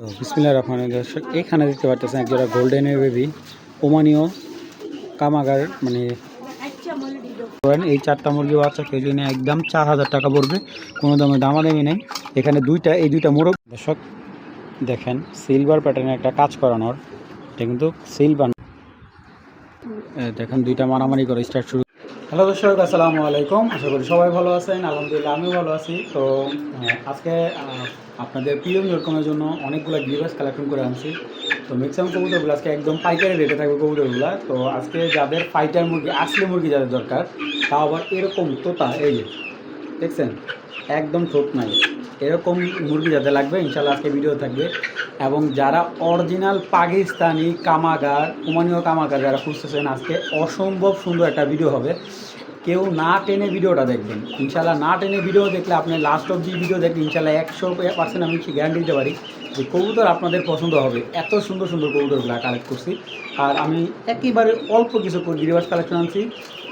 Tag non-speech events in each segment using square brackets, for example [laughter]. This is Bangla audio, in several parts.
বিসমিল্লা রহমান দর্শক, এখানে দেখতে পাচ্ছেন একজোড়া গোল্ডেনের বেবি ওমানীয় কামাগার মানে এই চারটা মুরগি বাচ্চা কেজি নিয়ে একদম চার হাজার টাকা পড়বে, কোনো দামে দামাদামি নেই। এখানে দুইটা, এই দুইটা মোরগ। দর্শক, দেখেন সিলভার প্যাটার্নের একটা কাজ করানোর। এটা কিন্তু সিলভার দেখেন, দুইটা মারামারি করে স্টার্ট শুরু হ্যালো দর্শক, আসসালামু আলাইকুম। আশা করি সবাই ভালো আছেন। আলহামদুলিল্লাহ, আমিও ভালো আছি। তো আজকে আপনাদের প্রিয় নিরকমের জন্য অনেকগুলো গিভাস কালেকশন করে আনছি। তো ম্যাক্সিমাম কবুতরগুলো আজকে একদম পাইকারি রেটে থাকবে কবুতরগুলো। তো, আজকে যাদের ফাইটার মুরগি, আসলে মুরগি যাদের দরকার তা আবার এরকম, তোতা, এই দেখছেন? একদম ঠোঁট নাই। এরকম মুরগি যাতে লাগবে ইনশাল্লাহ আজকে ভিডিও থাকবে। এবং যারা অরিজিনাল পাকিস্তানি কামাগার, উমানীয় কামাগার যারা খুঁজতেছেন, আজকে অসম্ভব সুন্দর একটা ভিডিও হবে। কেউ না টেনে ভিডিওটা দেখবেন। ইনশাল্লাহ না টেনে ভিডিও দেখলে আপনি লাস্ট অব দি ভিডিও দেখলে ইনশাল্লাহ একশো পার্সেন্ট আমি গ্যারান্টি দিতে পারি যে কবুতর আপনাদের পছন্দ হবে। এত সুন্দর সুন্দর কবুতরগুলো কালেক্ট করছি। আর আমি একেবারে অল্প কিছু গিরিবাস কালেকশন আনছি।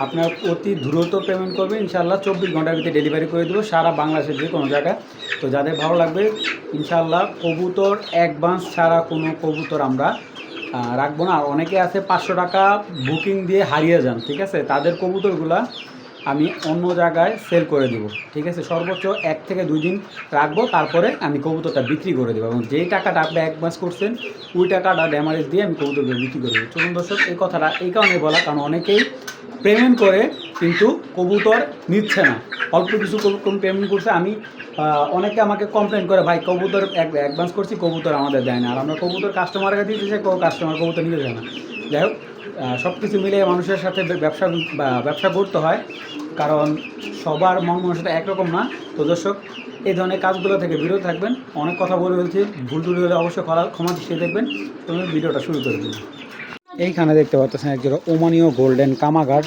আপনার অতি দ্রুত পেমেন্ট করবেন। ইনশাল্লাহ চব্বিশ ঘণ্টার ভিতরে ডেলিভারি করে দেবো সারা বাংলাদেশের যে কোনো জায়গায়। তো যাদের ভালো লাগবে, ইনশাল্লাহ কবুতর অ্যাডভান্স ছাড়া কোনো কবুতর আমরা রাখব না। আর অনেকে আছে পাঁচশো টাকা বুকিং দিয়ে হারিয়ে যান, ঠিক আছে? তাদের কবুতরগুলা আমি অন্য জায়গায় সেল করে দেবো। ঠিক আছে? সর্বোচ্চ এক থেকে দুই দিন রাখব, তারপরে আমি কবুতরটা বিক্রি করে দেবো। এবং যেই টাকাটা আপনি অ্যাডভান্স করছেন, ওই টাকাটা ড্যামারেজ দিয়ে আমি কবুতরগুলো বিক্রি করে দেবো। চলুন দর্শক, এই কথাটা এই কারণে বলা, কারণ অনেকেই পেমেন্ট করে, কিন্তু কবুতর নিচ্ছে না। অল্প কিছু পেমেন্ট করছে, আমি অনেকে আমাকে কমপ্লেন করে, ভাই, কবুতর অ্যাডভান্স করছি, কবুতর আমাদের দেয় না। আর আমরা কবুতর কাস্টমারকে দিতে চাই কাস্টমার কবুতর নিতে চায় না। যাই হোক সব কিছু মিলে মানুষের সাথে ব্যবসা ব্যবসা করতে হয়। কারণ সবার মন মানসিকতা একরকম না। তো দর্শক এই ধরনের কাজগুলো থেকে বিরত থাকবেন। অনেক কথা বলে বলছি ভুল টুল হলে অবশ্যই ক্ষমা দৃষ্টি দেখবেন। তুমি ভিডিওটা শুরু করে দিন এইখানে দেখতে পাচ্ছেন একজোড়া ওমানীয় গোল্ডেন কামাগার,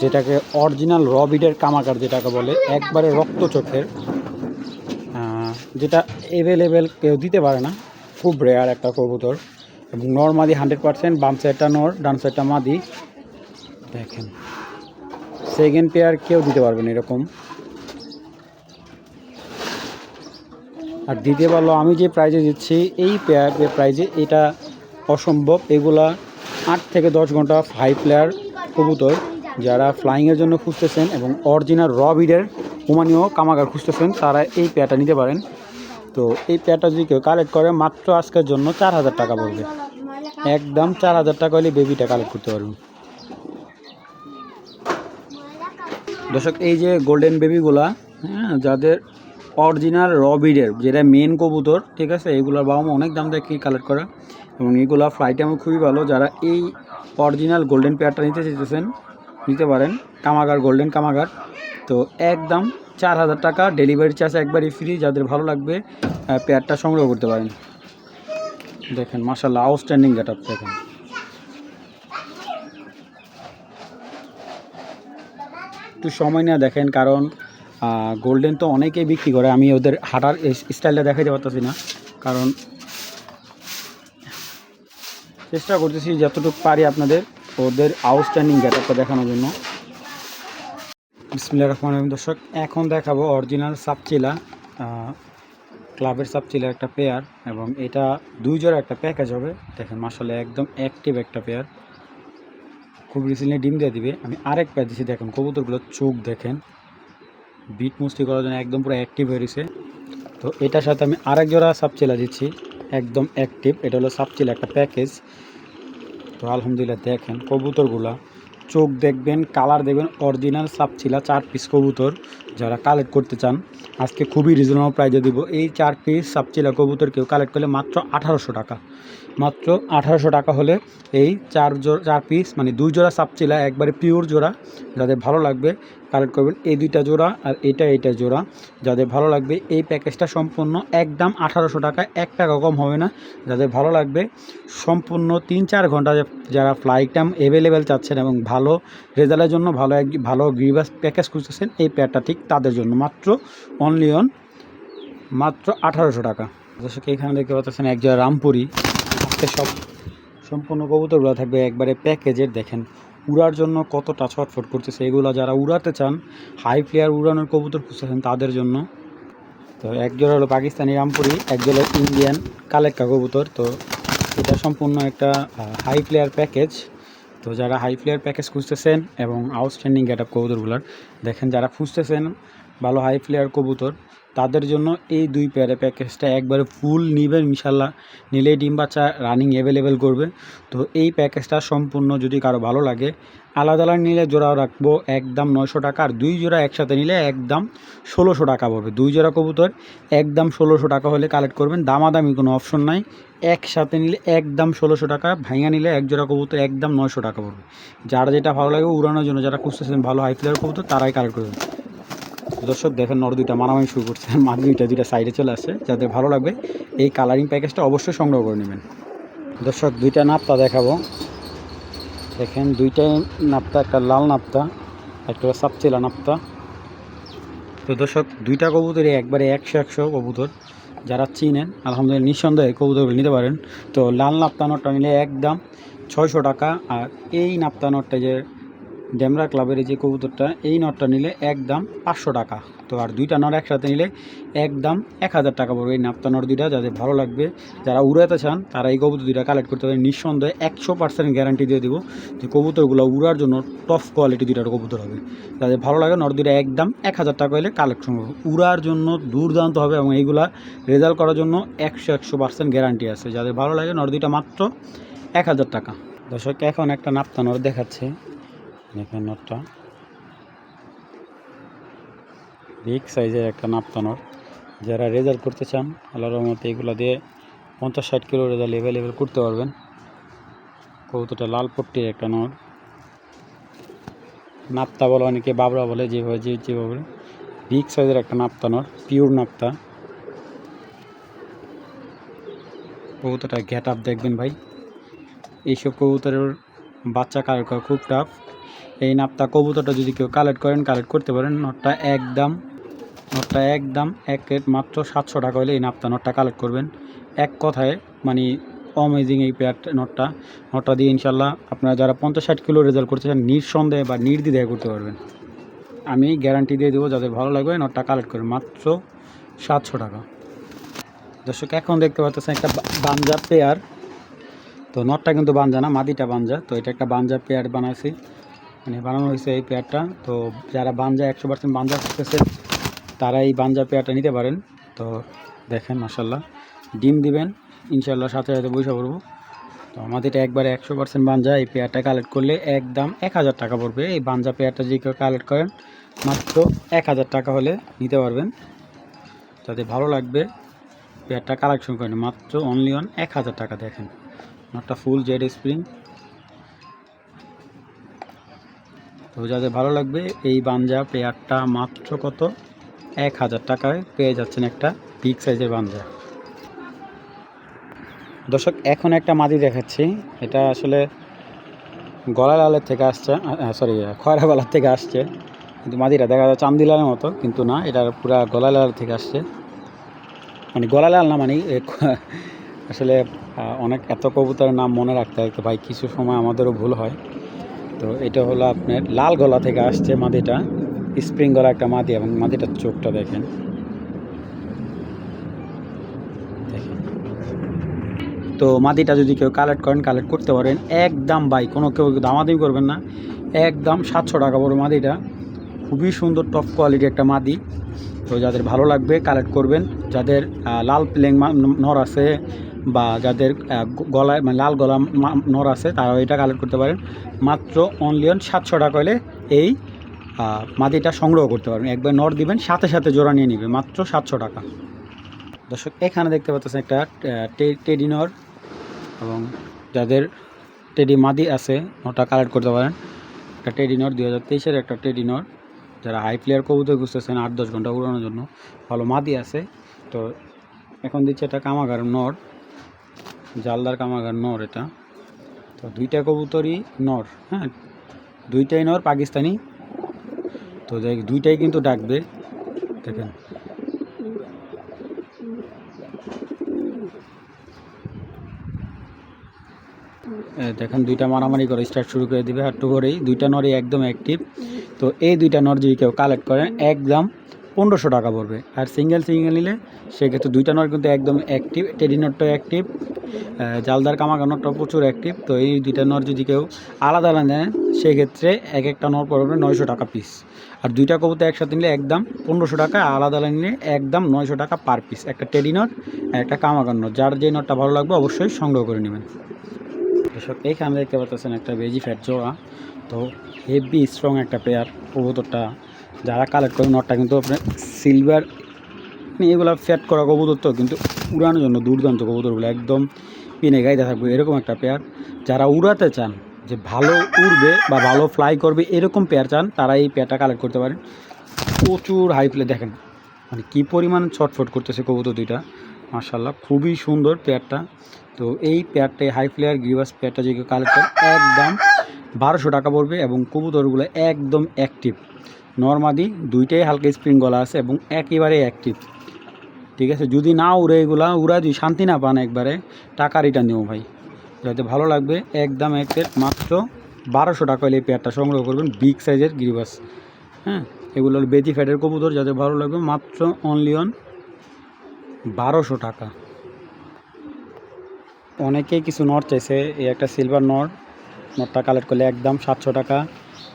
যেটাকে অরিজিনাল রবিডের কামাগার যেটাকে বলে, একবারে রক্ত চোখের। যেটা অ্যাভেলেবেল কেউ দিতে পারে না। খুব রেয়ার একটা কবুতর। এবং নর মাদি হান্ড্রেড পার্সেন্ট, বাম সাইডটা নর, ডান সাইডটা মাদি। দেখেন। সেকেন্ড পেয়ার কেউ দিতে পারবে না এরকম। আর দিতে পারল আমি যে প্রাইজে দিচ্ছি, এই পেয়ার প্রাইজে এটা অসম্ভব। এগুলা আট থেকে দশ ঘণ্টা ফাইভ প্লেয়ার কবুতর। যারা ফ্লাইংয়ের জন্য খুঁজতেছেন এবং অরিজিনাল র বিডের ওমানীয় কামাগার খুঁজতেছেন, তারা এই পেয়ারটা নিতে পারেন। তো এই পেয়ারটা যদি কেউ কালেক্ট করে, মাত্র আজকের জন্য চার হাজার টাকা পড়বে। একদম চার হাজার টাকা হলে বেবিটা কালেক্ট করতে পারবেন দর্শক, এই যে গোল্ডেন বেবিগুলা হ্যাঁ যাদের অরিজিনাল রবিডের যেটা মেন কবুতর, ঠিক আছে, এগুলোর বাবা মা অনেক দাম দেখে কালেক্ট করা। এবং এগুলো ফ্লাইটে আমার খুবই ভালো, যারা এই অরিজিনাল গোল্ডেন পেয়ারটা নিতে চাইতেছেন, নিতে পারেন। কামাগার গোল্ডেন কামাগার। তো একদম চার হাজার টাকা ডেলিভারি চার্জ একবারই ফ্রি যাদের ভালো লাগবে পেয়ারটা সংগ্রহ করতে পারেন। দেখেন মাসাল্লাহ আউটস্ট্যান্ডিং গেট আপ দেখেন। একটু সময় নিয়ে দেখেন, কারণ গোল্ডেন তো অনেকেই বিক্রি করে, আমি ওদের হাঁটার স্টাইলটা দেখাইতে পারতেছি না, কারণ চেষ্টা করতেছি যতটুকু পারি আপনাদের, ওদের আউটস্ট্যান্ডিং গেটআপটা দেখানোর জন্য। বিসমিল্লা রহমান রহিম। দর্শক, এখন দেখাবো অরিজিনাল সাপচিলা ক্লাবের সাপচিলা একটা পেয়ার এবং এটা দুই জোড়া একটা প্যাকেজ হবে। দেখেন মাসালে একদম অ্যাক্টিভ একটা পেয়ার খুব রিসেন্টলি ডিম দিয়ে দিবে। আমি আরেক পেয়ার দিচ্ছি দেখেন, কবুতরগুলোর চোখ দেখেন। বিট মুষ্টি করার জন্য একদম পুরো অ্যাক্টিভ হয়ে গেছে তো এটার সাথে আমি আরেক জোড়া সাপচিলা দিচ্ছি, একদম অ্যাক্টিভ এটা হলো সাপচিলা একটা প্যাকেজ তো আলহামদুলিল্লাহ, দেখেন, কবুতরগুলা চোখ দেখবেন কালার দেখবেন অরিজিনাল সাপচিলা চার পিস কবুতর। যারা কালেক্ট করতে চান, আজকে খুবই রিজনেবল প্রাইজে দিব। এই চার পিস সাপচিলা কবুতর কেউ কালেক্ট করলে মাত্র আঠারোশো টাকা। মাত্র আঠারোশো টাকা হলে এই চার জোড়া চার পিস মানে দুই জোড়া সাপচিলা, একবারে পিওর জোড়া, যাদের ভালো লাগবে কালেক্ট করবেন। এই দুইটা জোড়া আর এটা এইটা জোড়া, যাদের ভালো লাগবে এই প্যাকেজটা সম্পূর্ণ একদম আঠারোশো টাকা, এক টাকা কম হবে না। যাদের ভালো লাগবে সম্পূর্ণ তিন চার ঘণ্টা যারা ফ্লাইট টাইম অ্যাভেলেবেল চাচ্ছেন এবং ভালো রেজাল্টের জন্য ভালো এক, ভালো গ্রিভাস প্যাকেজ খুঁজতেছেন, এই প্যাডটা ঠিক তাদের জন্য। মাত্র অনলি অন মাত্র আঠারোশো টাকা। দর্শক, এখানে দেখতে পাচ্ছেন এক জায়গায় রামপুরি। সব সম্পূর্ণ কবুতরগুলো থাকবে একবারে প্যাকেজের দেখেন, উড়ার জন্য কতটা ছটফট করতেছে। এগুলো যারা উড়াতে চান হাই প্লেয়ার উড়ানোর কবুতর খুঁজতেছেন তাদের জন্য। তো এক জোড়া হলো পাকিস্তানি রামপুরি, এক জোড়া ইন্ডিয়ান কালেক্কা কবুতর। তো এটা সম্পূর্ণ একটা হাই প্লেয়ার প্যাকেজ তো যারা হাই ফ্লেয়ার প্যাকেজ খুঁজতেছেন এবং আউটস্ট্যান্ডিং গেট আপ কবুতরগুলোর, দেখেন যারা খুঁজতেছেন, ভালো হাই ফ্লেয়ার কবুতর তাদের জন্য এই দুই পেয়ারে প্যাকেজটা একবারে ফুল নিবেন, ইনশাল্লাহ। নিলেই ডিম বাচ্চা রানিং অ্যাভেলেবেল করবে। তো এই প্যাকেজটা সম্পূর্ণ যদি কারও ভালো লাগে, আলাদা আলাদা নিলে জোড়া রাখব, একদম নয়শো টাকা। আর দুই জোড়া একসাথে নিলে একদম ষোলোশো টাকা পড়বে দুই জোড়া কবুতর, একদম ষোলোশো টাকা হলে কালেক্ট করবেন। দামাদামি কোনো অপশন নাই। একসাথে নিলে একদম ষোলোশো টাকা ভাঙা নিলে এক জোড়া কবুতর একদম নয়শো টাকা পড়বে যারা যেটা ভালো লাগে উড়ানোর জন্য, যারা খুঁজতেছেন ভালো হাই প্লেয়ার কবুতর, তারাই কালেক্ট করবেন। দর্শক দেখেন নর দুইটা মারামারি শুরু করছে। [laughs] মাছ দুইটা দুইটা সাইডে চলে আসছে। যাদের ভালো লাগবে, এই কালারিং প্যাকেজটা অবশ্যই সংগ্রহ করে নেবেন। দর্শক, দুইটা নাপ্তা দেখাবো। দেখেন দুইটাই নাপ্তা, একটা লাল নাপ্তা, একটা সাপচেলা নাপ্তা। তো দর্শক, দুইটা কবুতরই একবারে একশো একশো কবুতর। যারা চিনেন, আলহামদুলিল্লাহ নিঃসন্দেহে কবুতরগুলো নিতে পারেন। তো লাল নাপ্তা নটটা নিলে একদম ছয়শো টাকা, আর এই নাপ্তা নটটা যে ডেমরা ক্লাবের যে কবুতরটা, এই নটটা নিলে একদম পাঁচশো টাকা। তো আর দুইটা নট একসাথে নিলে একদম এক হাজার টাকা পড়বে। এই নাপ্তা নট দুইটা যাদের ভালো লাগবে, যারা উড়াতে চান, তারা এই কবুতর দুইটা কালেক্ট করতে পারেন। নিঃসন্দেহে একশো পার্সেন্ট গ্যারান্টি দিয়ে দেবো যে কবুতরগুলো উড়ার জন্য টপ কোয়ালিটি দুইটা কবুতর হবে। যাদের ভালো লাগে, নট দুইটা একদম এক হাজার টাকা হলে কালেকশন হবে উড়ার জন্য দুর্দান্ত হবে এবং এইগুলা রেজাল্ট করার জন্য একশো একশো পার্সেন্ট গ্যারান্টি আছে। যাদের ভালো লাগে, নট দুইটা মাত্র এক হাজার টাকা। দর্শক, এখন একটা নাপ্তা নট দেখাচ্ছে। দেখেন নটটা। বিগ সাইজের একটা নাপ্তানোর। যারা রেজাল্ট করতে চান, আল্লাহর রহমতে এগুলো দিয়ে পঞ্চাশ ষাট কিলো রেজাল্ট অ্যাভেলেবেল করতে পারবেন। কৌতোটা লাল পট্টির একটা নর। নাপ্তা বলে অনেকে বাবরা বলে, যেভাবে যে যেভাবে। বিগ সাইজের একটা নাপ্তা পিওর নাপ্তা। কবুতরটা গ্যাট আপ দেখবেন ভাই। এইসব কবুতরের বাচ্চা করা খুব টাফ এই নাপটা কবুতরটা যদি কেউ কালেক্ট করেন কালেক্ট করতে পারেন। নটটা একদম নটটা একদম এক রেট মাত্র সাতশো টাকা হলে এই নাপটা নটটা কালেক্ট করবেন। এক কথায় মানে অমেজিং এই পেয়ার নটটা। নটটা দিয়ে ইনশাল্লাহ আপনারা যারা পঞ্চাশ ষাট কিলো রেজাল্ট করতে চান, নিঃসন্দেহে বা নির্দ্বিধায় করতে পারবেন। আমি গ্যারান্টি দিয়ে দেবো, যাদের ভালো লাগবে নটটা কালেক্ট করবেন। মাত্র সাতশো টাকা। দর্শক, এখন দেখতে পাচ্ছেন একটা বাঞ্জা পেয়ার তো নটটা কিন্তু বাঞ্জা না, মাদিটা বাঞ্জা। তো এটা একটা বাঞ্জা পেয়ার বানাইছি। মানে বানানো হয়েছে এই পেয়ারটা। তো যারা বাঞ্জা, একশো পার্সেন্ট বাঞ্জা করতেছে তারা এই বাঞ্জা পেয়ারটা নিতে পারেন। তো দেখেন মাসাল্লাহ ডিম দিবেন ইনশাল্লাহ সাথে সাথে বসে পড়ব। তো আমাদের এটা একবারে একশো পার্সেন্ট বাঞ্জা, এই পেয়ারটা কালেক্ট করলে একদম এক হাজার টাকা পড়বে। এই বাঞ্জা পেয়ারটা যদি কেউ কালেক্ট করেন, মাত্র এক হাজার টাকা হলে নিতে পারবেন। যাতে ভালো লাগবে, পেয়ারটা কালেকশন করেন মাত্র অনলি অন এক হাজার টাকা, দেখেন। নটটা ফুল জেড স্প্রিং তো যাদের ভালো লাগবে, এই বাঞ্জা পেয়ারটা মাত্র কত? এক হাজার টাকায় পেয়ে যাচ্ছেন একটা বিগ সাইজের বাঞ্জা। দর্শক, এখন একটা মাদি দেখাচ্ছি। এটা আসলে গলা লালের থেকে আসছে সরি খয়রা গলার থেকে আসছে। কিন্তু মাদিটা দেখা যাচ্ছে চান্দিলালের মতো, কিন্তু না, এটা পুরা গলা লাল থেকে আসছে। মানে গলা লাল না মানে আসলে অনেক, এত কবুতরের নাম মনে রাখতে হয় ভাই, কিছু সময় আমাদেরও ভুল হয়। তো এটা হলো আপনার লাল গলা থেকে আসছে মাদিটা স্প্রিং গলা একটা মাদি এবং মাদিটার চোখটা দেখেন। তো মাদিটা যদি কেউ কালেক্ট করেন কালেক্ট করতে পারেন। একদম বাই কোনো কেউ দামাদামি করবেন না। একদম সাতশো টাকা বড় মাদিটা খুবই সুন্দর টপ কোয়ালিটি একটা মাদি তো যাদের ভালো লাগবে কালেক্ট করবেন। যাদের লাল প্লেং নর আছে বা যাদের গলায় মানে লাল গলা নর আছে তারা এটা কালেক্ট করতে পারেন। মাত্র অনলি অন সাতশো টাকা হলে এই মাদিটা সংগ্রহ করতে পারবেন। একবার নর দিবেন, সাথে সাথে জোড়া নিয়ে নিবে, মাত্র সাতশো টাকা। দর্শক, এখানে দেখতে পাচ্ছেন একটা টেডি নর এবং যাদের টেডি মাদি আছে, ওটা কালেক্ট করতে পারেন। একটা টেডি নর, দুই হাজার তেইশের একটা টেডি নর। যারা হাই প্লেয়ার কবুতর খুঁজতেছেন, আট, দশ ঘণ্টা উড়ানোর জন্য। ভালো মাদি আছে। তো এখন দিচ্ছে এটা কামাগার নর। জালদার কামাগার নর এটা। তো দুইটা কবুতরই নর হ্যাঁ? দুইটাই নর, পাকিস্তানি। তো দেখ দুইটাই কিন্তু ডাকবে। দেখেন। দেখেন, দুইটা মারামারি করে স্টার্ট শুরু করে দিবে। হাট্টু করেই দুইটা নরই একদম অ্যাক্টিভ তো এই দুইটা নর যদি কেউ কালেক্ট করেন একদম পনেরোশো টাকা পড়বে। আর সিঙ্গেল সিঙ্গেল নিলে সেক্ষেত্রে দুইটা নট কিন্তু একদম অ্যাক্টিভ টেডি নটটাও অ্যাক্টিভ জালদার কামাকা নটটাও প্রচুর অ্যাক্টিভ তো এই দুইটা নট যদি কেউ আলাদা আলাদা নেন সেক্ষেত্রে এক একটা নট পড়বে নয়শো টাকা পিস আর দুইটা কবুতর একসাথে নিলে একদম পনেরোশো টাকা, আলাদা আলাদা নিলে একদম নয়শো টাকা পার পিস একটা টেডি নট একটা কামাকার নট যার যে নটটা ভালো লাগবে অবশ্যই সংগ্রহ করে নেবেন। দর্শক এইখানে দেখতে পাচ্ছেন একটা বেজি ফ্যাট জোড়া, তো হেভি স্ট্রং একটা পেয়ার কবুতরটা যারা কালেক্ট করে নটটা কিন্তু আপনার সিলভার এগুলো ফ্যাট করা কবুতর তো, কিন্তু উড়ানোর জন্য দুর্দান্ত কবুতরগুলো একদম পিনে গাইতে থাকবে এরকম একটা পেয়ার যারা উড়াতে চান, যে ভালো উড়বে বা ভালো ফ্লাই করবে, এরকম পেয়ার চান, তারা এই পেয়ারটা কালেক্ট করতে পারেন। প্রচুর হাই ফ্লে দেখেন মানে কী পরিমাণ ছটফট করতেছে কবুতর দুইটা। মার্শাল্লাহ খুবই সুন্দর পেয়ারটা তো এই পেয়ারটাই হাই ফ্লেয়ার গ্রিভাস পেয়ারটা যে কালেক্ট করে, একদম বারোশো টাকা পড়বে এবং কবুতরগুলো একদম অ্যাক্টিভ নর্মাদি, দুইটাই হালকা স্প্রিং গলা আছে এবং একেবারে অ্যাক্টিভ ঠিক আছে, যদি না উড়ে এগুলা, উড়া যদি শান্তি না পান একবারে, টাকা রিটার্ন দেবো ভাই। যাতে ভালো লাগবে, একদম এক সেট মাত্র বারোশো টাকা হলে এই পেয়ারটা সংগ্রহ করবেন বিগ সাইজের গিরিবাস। হ্যাঁ এগুলো হলো বেজি ফ্যাটের কবুতর, যাতে ভালো লাগবে, মাত্র অনলি অন বারোশো টাকা। অনেকেই কিছু নট চাইছে, এই একটা সিলভার নট নটটা কালেক্ট করলে একদম সাতশো টাকা,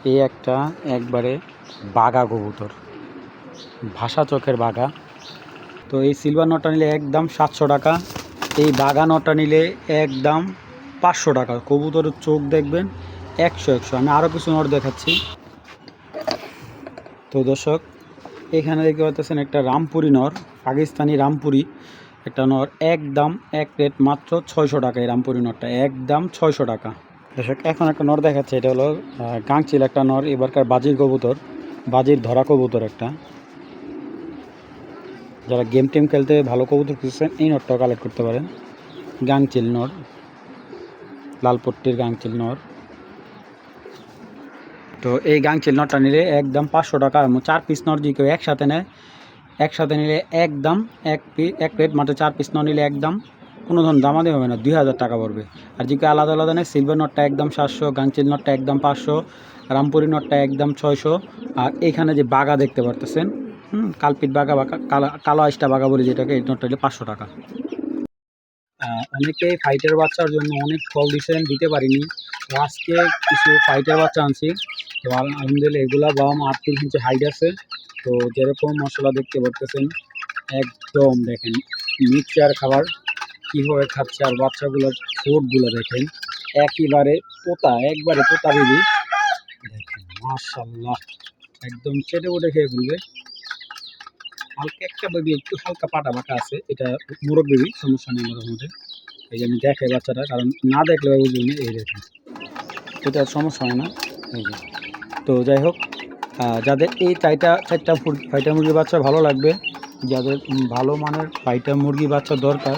এই একটা একবারে বাঘা কবুতর। ভাষা চোখের বাঘা তো এই সিলভার নটটা নিলে একদম সাতশো টাকা। এই বাঘা নটটা নিলে একদম পাঁচশো টাকা। কবুতরের চোখ দেখবেন একশো একশো। আমি আরও কিছু নট দেখাচ্ছি। তো দর্শক, এখানে দেখতে পাচ্ছেন একটা রামপুরি নর, পাকিস্তানি রামপুরি একটা নর, একদম এক রেট মাত্র ছয়শো টাকা এই রামপুরি নরটা। একদম ছয়শো টাকা। দর্শক, এখন একটা নর দেখাচ্ছে। এটা হলো গাংচিল একটা নর, এবারকার বাজির কবুতর। বাজির ধরা কবুতর একটা। যারা গেম টেম খেলতে ভালো কবুতর খুঁজছেন, এই নটটাও কালেক্ট করতে পারেন। গাংচিল নর। লালপট্টির গাংচিল নর। তো এই গাংচিল নটটা নিলে একদম পাঁচশো টাকা এবং চার পিস নট যদি কেউ একসাথে নেয়, একসাথে নিলে একদম এক পি এক প্লেট মাত্র চার পিস নট নিলে একদম কোনো ধরনের দামাদি হবে না, দুই হাজার টাকা পড়বে। আর যদি আলাদা আলাদা নেয় সিলভার নটটা একদম সাতশো গাংচিল নটটা একদম পাঁচশো, রামপুরি নটটা একদম ছয়শো। আর এইখানে যে বাগা দেখতে পারতেছেন, হুম, কালপিট বাগা বা কালো কালো আইসটা বাগা বলে যেটাকে, এই নটটা হলে পাঁচশো টাকা। অনেকে ফাইটার বাচ্চার জন্য অনেক কল দিয়েছেন দিতে পারিনি। আজকে কিছু ফাইটার বাচ্চা আনছি। তো আলহামদুলিল্লাহ এগুলা বাবা মা আটত্রিশ ইঞ্চি হাইট আছে। তো যেরকম মশলা দেখতে পারতেছেন, একদম দেখেন মিক্সচার খাবার। কীভাবে খাচ্ছে আর বাচ্চাগুলোর ঠোঁটগুলো দেখেন, একেবারে পোতা, একবারে পোতা বেবি। দেখেন মাশাল্লাহ একদম চেটে উঠে খেয়ে ফেলবে। হালকা একটা বেবি, একটু হালকা পাটা বাটা আছে, এটা মোরগ বেবি, সমস্যা নেই মধ্যে এই যে আমি বাচ্চাটা, কারণ না দেখলে বুঝবেন এই দেখেন। এটা সমস্যা হয় না, এই তো যাই হোক যাদের এই চারটা চারটা ফাইটার মুরগি বাচ্চা ভালো লাগবে, যাদের ভালো মানের ফাইটার মুরগি বাচ্চা দরকার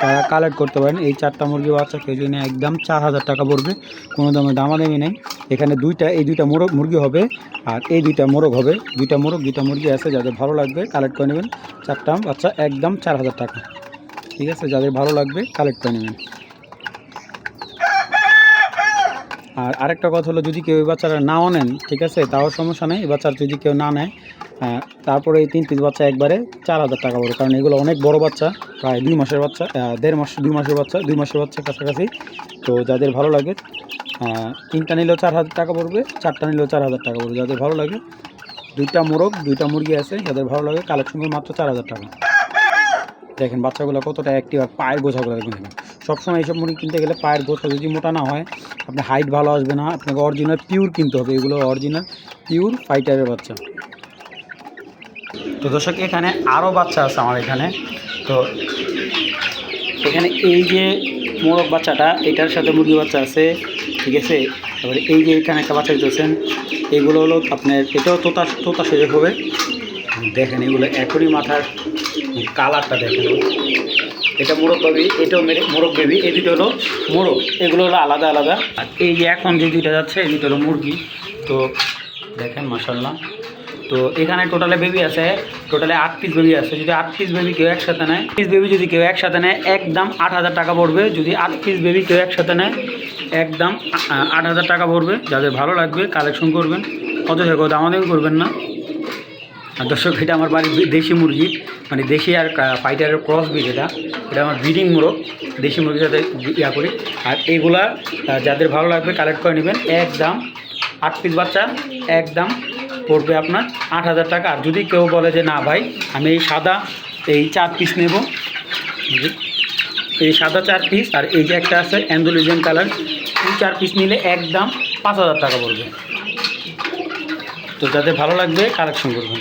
তারা কালেক্ট করতে পারেন। এই চারটা মুরগি বাচ্চা কেজি নিয়ে, একদম চার হাজার টাকা পড়বে। কোনো দামে দামাদামি নেই। এখানে দুইটা, এই দুইটা মোরগ মুরগি হবে আর এই দুইটা মোরগ হবে। দুইটা মোরগ, দুইটা মুরগি আছে, যাদের ভালো লাগবে কালেক্ট করে নেবেন। চারটা বাচ্চা একদম চার হাজার টাকা। ঠিক আছে, যাদের ভালো লাগবে কালেক্ট করে নেবেন। আর আরেকটা কথা হলো, যদি কেউ এই বাচ্চারা নাও নেন, ঠিক আছে, তাও সমস্যা নেই। এই বাচ্চার যদি কেউ না নেয় তারপরে এই তিন পিস বাচ্চা একবারে চার হাজার টাকা পড়বে, কারণ এগুলো অনেক বড় বাচ্চা, প্রায় দুই মাসের বাচ্চা দেড় মাস, দুই মাসের বাচ্চা, দুই মাসের বাচ্চা কাছাকাছি। তো যাদের ভালো লাগে তিনটা নিলেও চার হাজার টাকা পড়বে, চারটা নিলেও চার হাজার টাকা পড়বে, যাদের ভালো লাগে। দুইটা মোরগ, দুইটা মুরগি আছে, যাদের ভালো লাগে কালেকশন মাত্র চার হাজার টাকা। দেখেন বাচ্চাগুলো কতটা অ্যাক্টিভ আর পায়ের গোছাগুলো দেখবেন সবসময় এইসব মুরগি কিনতে গেলে পায়ের গোছা যদি মোটা না হয়, আপনার হাইট ভালো আসবে না, আপনাকে অরিজিনাল পিওর কিনতে হবে, এগুলো অরিজিনাল পিওর ফাইটারের বাচ্চা। তো দর্শক, এখানে আরও বাচ্চা আছে আমার এখানে। তো এখানে এই যে মোরগ বাচ্চাটা, এটার সাথে মুরগি বাচ্চা আছে, ঠিক আছে? তারপরে এই যে এখানে একটা বাচ্চা দিতেছেন, এগুলো হলো আপনার, এটাও তোতা তোতা সেজে হবে। দেখেন এগুলো এখনই মাথার কালারটা দেখেন। এটা মোরগ বেবি এটাও মেরে মোরগ বেবি এই দুটো হলো মোরগ, এগুলো হলো আলাদা আলাদা। আর এই যে এখন যে দুইটা যাচ্ছে, এই দুটো হলো মুরগি। তো দেখেন মাসাল্লাহ তো এখানে টোটালে বেবি আছে টোটালে আট পিস বেবি আছে। যদি আট পিস বেবি কেউ একসাথে নেয় পিস বেবি যদি কেউ একসাথে নেয়, একদম আট হাজার টাকা পড়বে। যদি আট পিস বেবি কেউ একসাথে নেয়, একদম আট হাজার টাকা পড়বে। যাদের ভালো লাগবে কালেকশন করবেন। অত থেকে দামাদামি করবেন না? আর দর্শক, এটা আমার বাড়ির দেশি মুরগি। মানে দেশি আর ফাইটারের ক্রস ব্রিড এটা। এটা আমার ব্রিডিং মোরগ। দেশি মুরগির সাথে ইয়া করি। আর এগুলা যাদের ভালো লাগবে কালেক্ট করে নেবেন। একদম, আট পিস বাচ্চা, একদম পড়বে আপনার আট হাজার টাকা। আর যদি কেউ বলে যে, না ভাই, আমি এই সাদা, এই চার পিস নেব। এই সাদা চার পিস আর এই যে একটা আছে অ্যান্ডোলিজিয়ান কালার এই চার পিস নিলে একদম পাঁচ হাজার টাকা পড়বে। তো যাদের ভালো লাগবে কালেকশন করবেন।